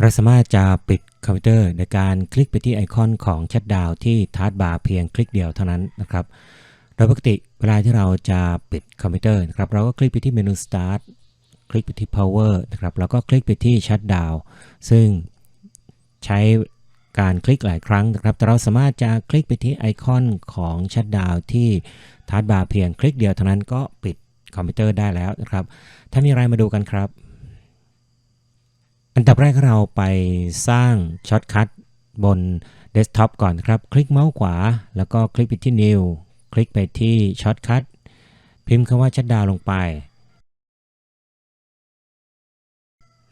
เราสามารถจะปิดคอมพิวเตอร์โดยการคลิกไปที่ไอคอนของชัดดาวที่ทาร์ดบาร์เพียงคลิกเดียวเท่านั้นนะครับ โดยปกติเวลาที่เราจะปิดคอมพิวเตอร์นะครับเราก็คลิกไปที่เมนู Start คลิกไปที่ Power นะครับแล้วก็คลิกไปที่ชัดดาวซึ่งใช้การคลิกหลายครั้งนะครับ แต่เราสามารถจะคลิกไปที่ไอคอนของชัดดาวที่ทาร์ดบาร์เพียงคลิกเดียวเท่านั้นก็ปิดคอมพิวเตอร์ได้แล้วนะครับ ถ้ามีอะไรมาดูกันครับ อันดับแรกเราไปสร้างช็อตคัทบนเดสก์ท็อปก่อนครับ คลิกเมาส์ขวา แล้วก็คลิกไปที่ New คลิกไปที่ช็อตคัทพิมพ์คำว่าชัดดาวลงไป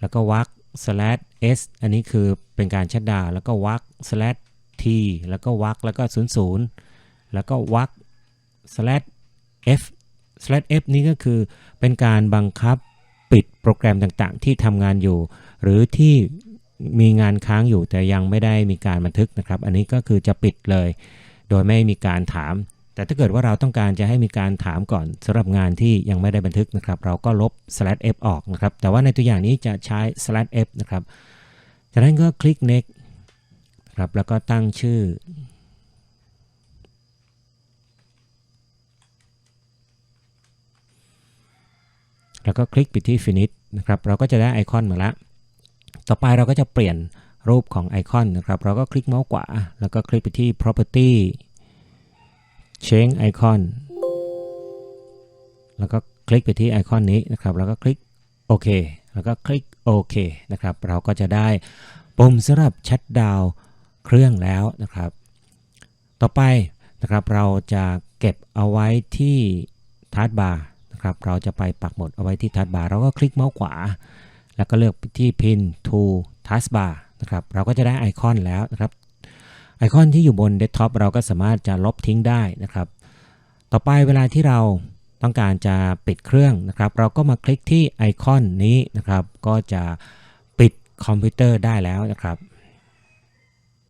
แล้วก็วัก slash s อันนี้คือเป็นการชัดดาวแล้วก็วัก slash t แล้วก็วักแล้วก็00แล้วก็วัก slash f slash f นี่ก็คือเป็นการบังคับ โปรแกรมต่างๆ ที่ทำงานอยู่ หรือที่มีงานค้างอยู่แต่ยังไม่ได้มีการบันทึกนะครับ อันนี้ก็คือจะปิดเลย โดยไม่มีการถาม แต่ถ้าเกิดว่าเราต้องการจะให้มีการถามก่อนสำหรับงานที่ยังไม่ได้บันทึกนะครับ เราก็ลบ slash f ออกนะครับ แต่ว่าในตัวอย่างนี้จะใช้ slash f นะครับจากนั้นก็คลิก next ครับแล้วก็ตั้งชื่อ แล้วก็คลิกไปที่ finish นะครับ เราก็จะได้ไอคอนมาละ ต่อไปเราก็จะเปลี่ยนรูปของไอคอนนะครับ เราก็คลิกเมาส์ขวา แล้วก็คลิกไปที่ property change icon แล้วก็คลิกไปที่ไอคอนนี้นะครับ แล้วก็คลิกโอเค แล้วก็คลิกโอเคนะครับ เราก็จะได้ปุ่มสำหรับชัดดาวเครื่องแล้วนะครับ ต่อไปนะครับเราจะเก็บเอาไว้ที่ทาร์ดบาร์ นะครับ เราจะไปปักหมุดเอาไว้ที่ทาร์ดบาร์เราก็คลิกเมาส์ขวา แล้วก็เลือกที่ Pin to Taskbar นะครับ เราก็จะได้ไอคอนแล้วนะครับ ไอคอนที่อยู่บนเดสก์ท็อปเราก็สามารถจะลบทิ้งได้นะครับ ต่อไปเวลาที่เราต้องการจะปิดเครื่องนะครับ เราก็มาคลิกที่ไอคอนนี้นะครับ ก็จะปิดคอมพิวเตอร์ได้แล้วนะครับ